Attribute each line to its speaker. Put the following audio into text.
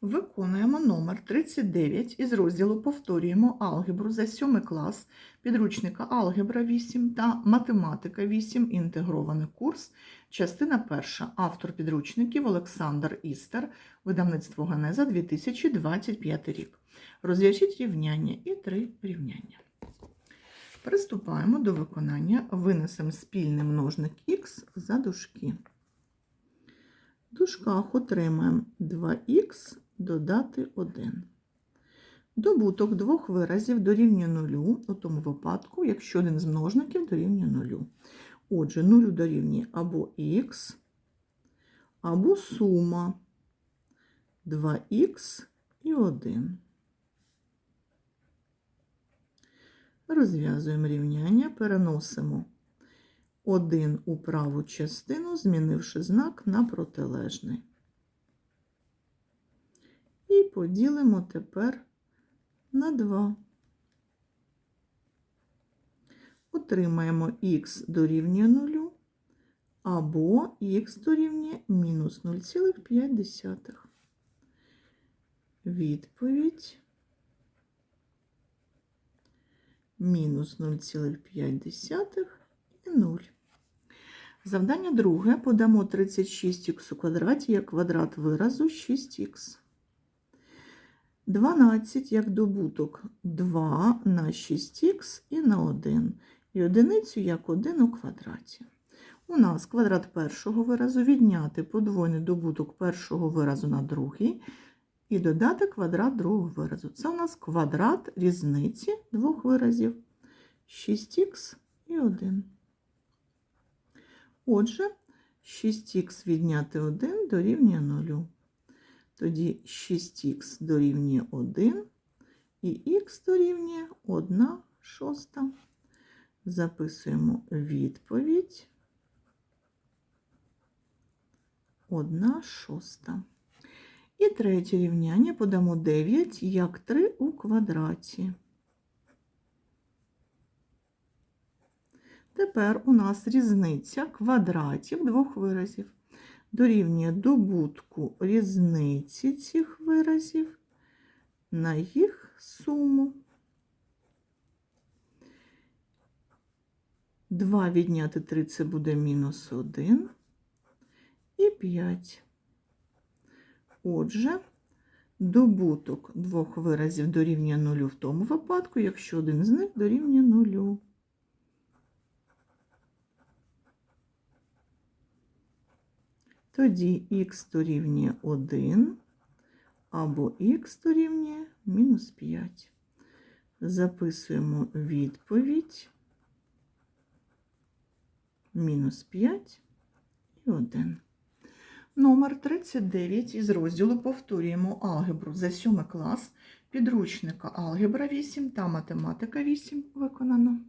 Speaker 1: Виконуємо номер 39 із розділу Повторюємо алгебру за 7 клас підручника Алгебра 8 та Математика 8. Інтегрований курс. Частина перша. Автор підручників Олександр Істер. Видавництво Генеза 2025 рік. Розв'яжіть рівняння і три рівняння. Приступаємо до виконання. Винесемо спільний множник х за дужки. В дужках отримаємо 2х додати 1. Добуток двох виразів дорівнює 0 у тому випадку, якщо один з множників дорівнює 0. Отже, 0 дорівнює або х, або сума 2х і 1. Розв'язуємо рівняння, переносимо 1 у праву частину, змінивши знак на протилежний. І поділимо тепер на 2. Отримаємо х дорівнює 0 або х дорівнює мінус 0,5. Відповідь мінус 0,5 і 0. Завдання друге. Подамо 36х у квадраті як квадрат виразу 6х. 12 як добуток 2 на 6х і на 1. І одиницю як 1 у квадраті. У нас квадрат першого виразу відняти подвойний добуток першого виразу на другий і додати квадрат другого виразу. Це у нас квадрат різниці двох виразів 6х і 1. Отже, 6х відняти 1 дорівнює 0. Тоді 6х дорівнює 1 і х дорівнює 1 шоста. Записуємо відповідь 1 шоста. І третє рівняння подамо 9 як 3 у квадраті. Тепер у нас різниця квадратів двох виразів. Дорівнює добутку різниці цих виразів на їх суму. 2 відняти 3 це буде мінус 1 і 5. Отже, добуток двох виразів дорівнює 0 в тому випадку, якщо один з них дорівнює 0. Тоді х дорівнює 1 або х дорівнює мінус 5. Записуємо відповідь мінус 5 і 1. Номер 39 із розділу повторюємо алгебру за 7 клас підручника Алгебра 8 та Математика 8 виконано.